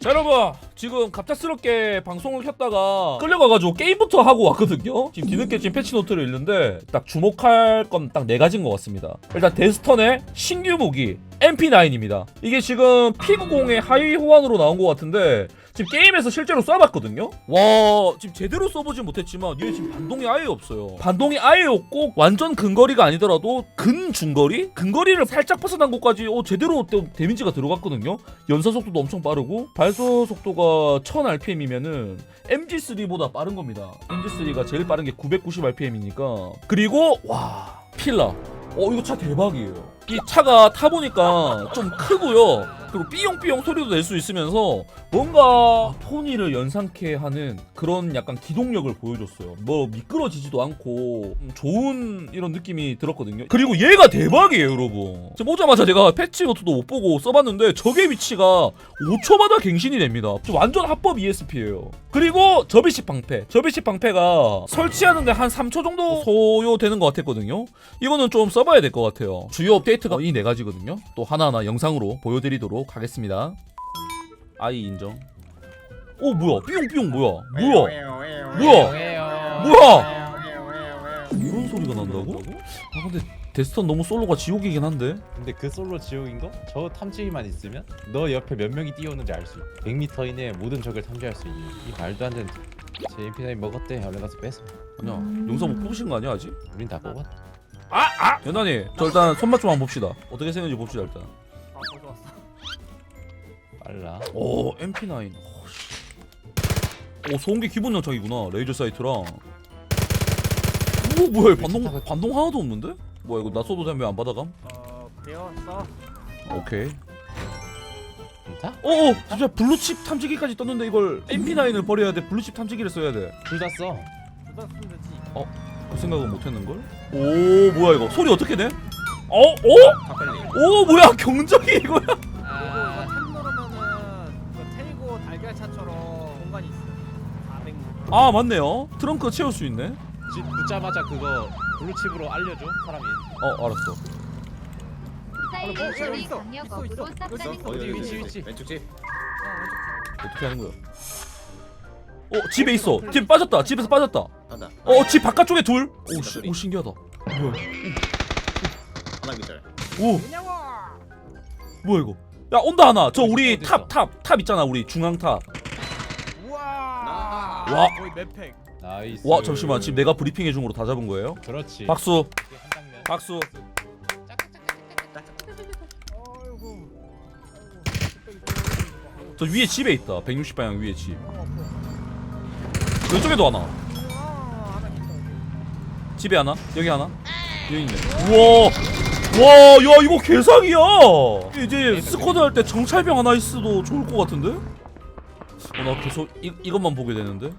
자 여러분 지금 갑작스럽게 방송을 켰다가 끌려가가지고 게임부터 하고 왔거든요. 지금 뒤늦게 지금 패치노트를 읽는데 딱 주목할 건 딱 네 가지인 것 같습니다. 일단 데스턴의 신규 무기 MP9입니다. 이게 지금 P90의 하위 호환으로 나온 것 같은데 지금 게임에서 실제로 쏴봤거든요? 와 지금 제대로 써보진 못했지만 얘 지금 반동이 아예 없어요. 반동이 아예 없고 완전 근거리가 아니더라도 근중거리? 근거리를 살짝 벗어난 곳까지 어, 제대로 데- 데미지가 들어갔거든요? 연사 속도도 엄청 빠르고 발소 속도가 1000rpm이면은 MG3보다 빠른 겁니다. MG3가 제일 빠른 게 990rpm이니까. 그리고 와 필라. 어 이거 차 대박이에요. 이 차가 타보니까 좀 크고요. 그리고 삐용삐용 소리도 낼 수 있으면서 뭔가 포니를 연상케 하는 그런 약간 기동력을 보여줬어요. 뭐 미끄러지지도 않고 음, 좋은 이런 느낌이 들었거든요. 그리고 얘가 대박이에요, 여러분. 지금 오자마자 제가 패치 노트도 못 보고 써봤는데 적의 위치가 5초마다 갱신이 됩니다. 완전 합법 ESP예요. 그리고 접이식 방패. 접이식 방패가 설치하는데 한 3초 정도 소요되는 것 같았거든요. 이거는 좀 써봐야 될 것 같아요. 주요 업데이트가 이 네 가지거든요. 또 하나하나 영상으로 보여드리도록 하겠습니다. 아이 인정. 오 뭐야? 삐용삐용 뭐야? 뭐야? 뭐야? 뭐야? 이런 소리가 난다고? 아 근데 데스턴 너무 솔로가 지옥이긴 한데. 근데 그 솔로 지옥인 거? 저 탐지기만 있으면 너 옆에 몇 명이 뛰어오는지 알 수 있어 100m 이내에 모든 적을 탐지할 수 있는 이 말도 안 되는 제 MP9 먹었대 얼른 가서 뺏어 아니야 영상 못 뽑으신 거 아니야 아직? 우린 다 뽑았 아! 아! 연단이 저 일단 손맛 좀 한번 봅시다 어떻게 생겼는지 봅시다 일단 아, 벌써 왔어. 빨라 오 MP9 오 소음기 기본 장착이구나 레이저 사이트랑 오 뭐야 이거 반동 반동 하나도 없는데? 뭐야 이거 나 쏘도 되면 왜안 받아감? 어? 써. 오케이? 어어 진짜 블루칩 탐지기까지 떴는데 이걸 MP9을 버려야 돼 블루칩 탐지기를 써야 돼그 둘 다 써. 쓰면 되지. 생각은 못했는걸? 오 뭐야 이거 소리 어떻게 내? 어? 어? 오 뭐야 경적이 이거야? 아 맞네요 트렁크 채울 수 있네 집 붙자마자 그거 블루칩으로 알려줘 사람이 어 알았어 어, 사이버들이 있어, 강력 있어, 업으로 있어. 쌉싸는 있어. 어디 위치 위치 왼쪽 집. 어, 어떻게 하는 거야? 어 집에 있어 집 빠졌다 집에서 빠졌다 하나. 어집 바깥쪽에 둘. 오, 시, 오 신기하다. 뭐야? 하나 기절. 오. 뭐야 이거? 야 온다 하나. 저 우리 탑 탑 탑 있잖아 우리 중앙 탑. 와. 거의 맵팩. 나이스 와 잠시만 지금 내가 브리핑 해 준 거로 다 잡은 거예요? 그렇지 박수 이게 한 장면 박수. 아이고. 저 위에 집에 있다. 160 방향 위에 집. 아이고. 왼쪽에도 하나. 아, 하나 있다. 집에 하나. 여기 하나. 여기 있네. 우와. 와, 야 이거 개사기야. 이제 스쿼드 할 때 정찰병 하나 있어도 좋을 것 같은데? 어, 나 계속 이, 이것만 보게 되는데.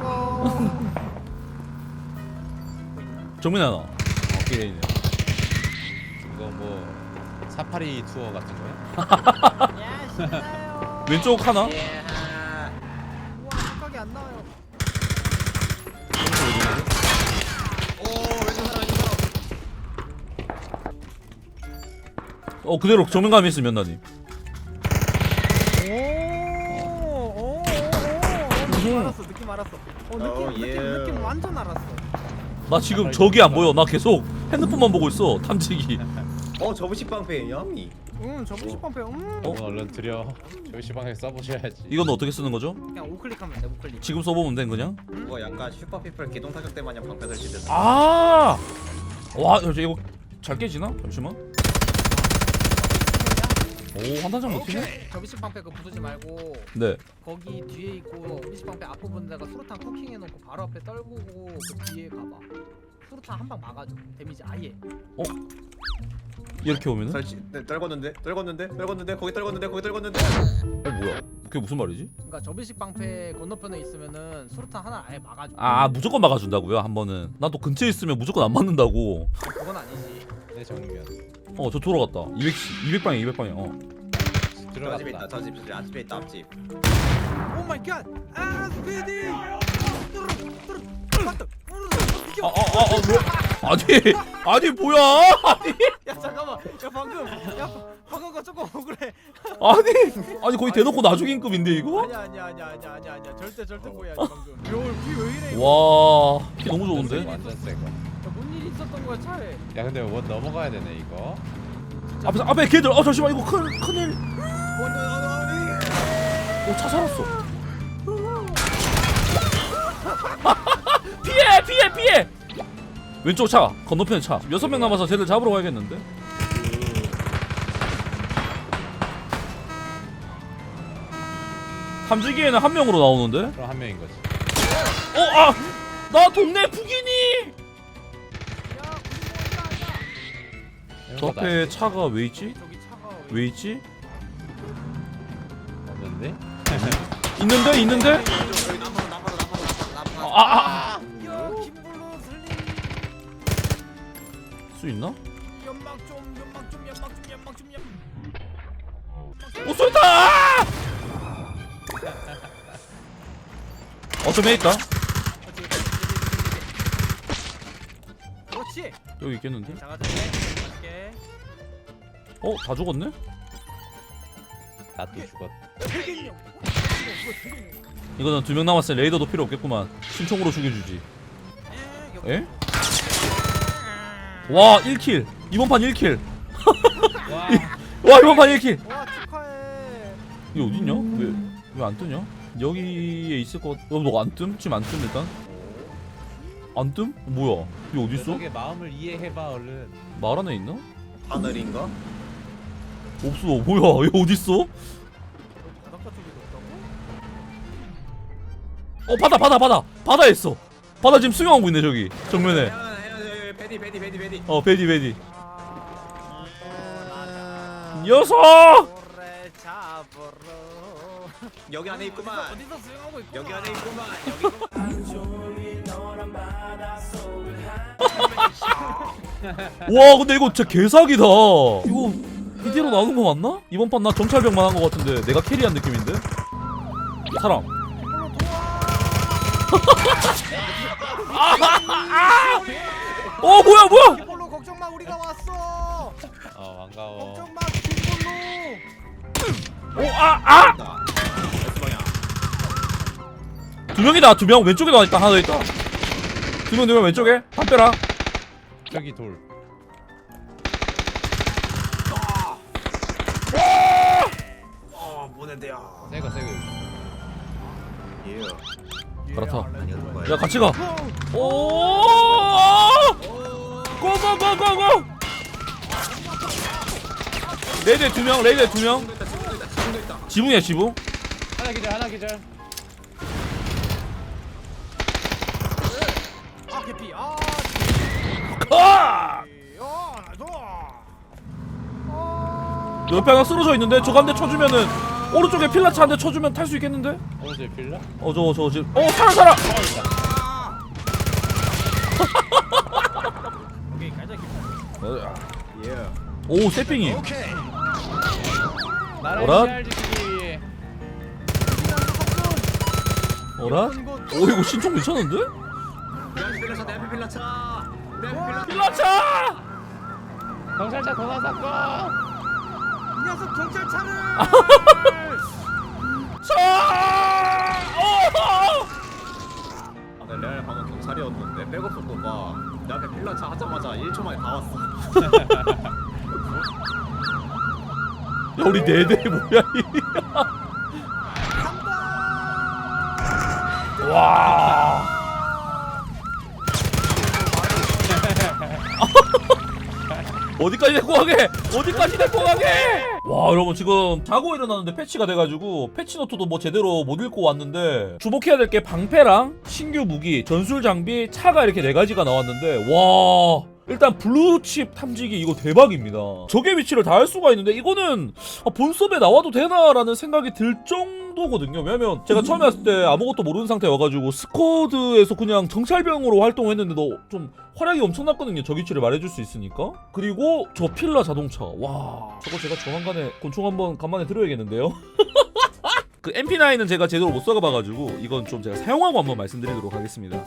꺼. 정면에 하나. 오케이 있네. 이거 뭐 사파리 투어 같은 거야? 야, 신나요. 왼쪽 하나. 우와, 각각이 안 나와요. 오 왼쪽 사람 왼쪽 사람. 어 그대로 정면감 있으면 나님. 오, 오, 오, 오, 느낌 알았어, 느낌 알았어. 어, 느낌, 어, 느낌, 예. 느낌 완전 알았어. 나 지금 적이 안 보여. 나 계속 핸드폰만 보고 있어. 탐지기. 어 저부식 방패 야미. 음, 저분식 펌프, 음. 어? 이거 얼른 드려 저희 시방에 써보셔야지 이건 어떻게 쓰는 거죠? 그냥 우클릭하면 돼, 우클릭. 지금 써보면 돼 그냥. 그거 약간 슈퍼피플 기동 타격 때 마냥 방패 설치돼서. 아. 와, 야, 이거 잘 깨지나? 잠시만. 오, 한탄장 먹히네. 오케이. 저비식 방패 그 부수지 말고 네. 거기 뒤에 있고 미식 방패 앞부분에다가 수류탄 쿠킹 해놓고 바로 앞에 떨구고 그 뒤에 가봐. 수류탄 한 방 막아줘. 데미지 아예. 이렇게 오면은. 설치. 네, 떨궜는데 떨궜는데 떨궜는데 거기 떨궜는데 거기 떨궜는데. 어 뭐야? 그게 무슨 말이지? 그러니까 저비식 방패 건너편에 있으면은 수류탄 하나 아예 막아줘. 아, 무조건 막아준다고요 한 번은. 난 또 근처에 있으면 무조건 안 맞는다고. 그건 아니지. 내 정면 어, 저 돌아갔다. 200 200방향 200방향. 어. 저 집에 있다. 들어갔다 저 집. 저 앞집에 있다. 앞집. 오 마이 갓! 아, 스피디! 켜. 아, 아, 아, 아, 왜? 아니, 아니 뭐야? 아니, 야 잠깐만. 야 방금. 야 바- 방금 거 조금 억울해. 아니, 아니 거의 대놓고 나중인급인데 이거? 아니야 아니야 아니야 아니야 아니야 아니야. 절대 절대 보여야지 방금. 야피왜 이래? 이거. 와, 피 너무 좋은데? 완전 있었던 거야 차에. 야 근데 원 넘어가야 되네 이거 앞에 앞에 걔들, 어 잠시만 이거 큰 큰일. 어, 차 살았어. 피해, 피해, 피해. 왼쪽 차, 건너편 차. 여섯 명 남아서 쟤들 잡으러 가야겠는데? 탐지기에는 한 명으로 나오는데? 그럼 한 명인 거지 어, 아, 나 동네 북인이. 야 것도 앞에. 차가 왜 있지? 왜 있지? 없는데? 있는데, 있는데? 아, 아, 아. 수 있나? 오 쏜다! 아! 어점에 있다. 그렇지. 여기 있겠는데? 작아줄게. 작아줄게. 어, 다 죽었네? 나도 죽었? 이거는 두 명 남았으니 레이더도 필요 없겠구만. 신총으로 죽여주지. 에? 와, 1킬. 이번 판 1킬. 와 와, 이번 판 1킬. 와 축하해. 이거 어딨냐? 왜, 왜 안 뜨냐? 여기에 있을 것, 어, 너안 뜸? 지금 안 뜸, 일단? 안 뜸? 어, 뭐야? 이거 어딨어? 녀석의 마음을 이해해봐 얼른 말 안에 있나? 하늘인가? 없어. 뭐야? 얘 어딨어? 바닷가 쪽에 넣었다고? 어, 바다, 바다, 바다. 바다에 있어. 바다 지금 수영하고 있네, 저기. 정면에. 야, 베디 베디 베디 베디 어, 베디, 베디. 아. 녀석! 여기 안에 있구만 어디서 수영하고 있구나. 여기 안에 있구만 여기 와 근데 이거 진짜 개사기다 이거 이대로 나오는 거 맞나? 이번 판 나 정찰병만 한 거 같은데 내가 캐리한 느낌인데? 사람. 어 뭐야 뭐야 이걸로 걱정 마 우리가 왔어. 어 반가워 걱정 마 이걸로. 오아아 나 S 방향 두 명이다 두 명 왼쪽에 나와 있다 하나 더 있다 두명 두명 왼쪽에? 담벼라. 저기 돌. 어 보낸대요 새거 새거. 예. 갈아타. 아니었던 거야 야 같이 가. 오! 고고고고고! 레이드에 두 명, 레이드에 두 명. 있다 지붕도 있다 지붕도 있다. 지붕이야 지붕. 하나 기절 하나 기절 옆에 하나 쓰러져 있는데 저거 한 대 쳐주면은 오른쪽에 필라차 한 대 쳐주면 탈 수 있겠는데? 오른쪽 빌라? 어 저거 저거 지금 어 살아 살아. 오케이 가자. 예오 세핑이. 나라의 어라? 지키기 어라? 오 이거 신총 괜찮은데? 필라차! 경찰차 도난 사건 이 녀석 경찰차를. 차! 어! 아, 나 레알 방금 경찰이었는데 백업 속도가 내 앞에 필라차 하자마자 1초 만에 다 왔어 야 우리 네대 뭐야 이? 와. 어디까지 데리고 가게? 어디까지 데리고 가게? 와 여러분 지금 자고 일어났는데 패치가 돼가지고 패치노트도 뭐 제대로 못 읽고 왔는데 주목해야 될 게 방패랑 신규 무기, 전술 장비, 차가 이렇게 네 가지가 나왔는데 와 일단 블루칩 탐지기 이거 대박입니다. 적의 위치를 다 알 수가 있는데 이거는 아, 본섭에 나와도 되나라는 생각이 들 정도거든요. 왜냐면 제가 처음에 왔을 때 아무것도 모르는 상태 와가지고 스쿼드에서 그냥 정찰병으로 활동했는데도 좀 활약이 엄청났거든요. 적 위치를 말해줄 수 있으니까. 그리고 저 필라 자동차. 와 저거 제가 조만간에 곤충 한번 간만에 들어야겠는데요. 그 MP9은 제가 제대로 못 써가봐가지고 이건 좀 제가 사용하고 한번 말씀드리도록 하겠습니다.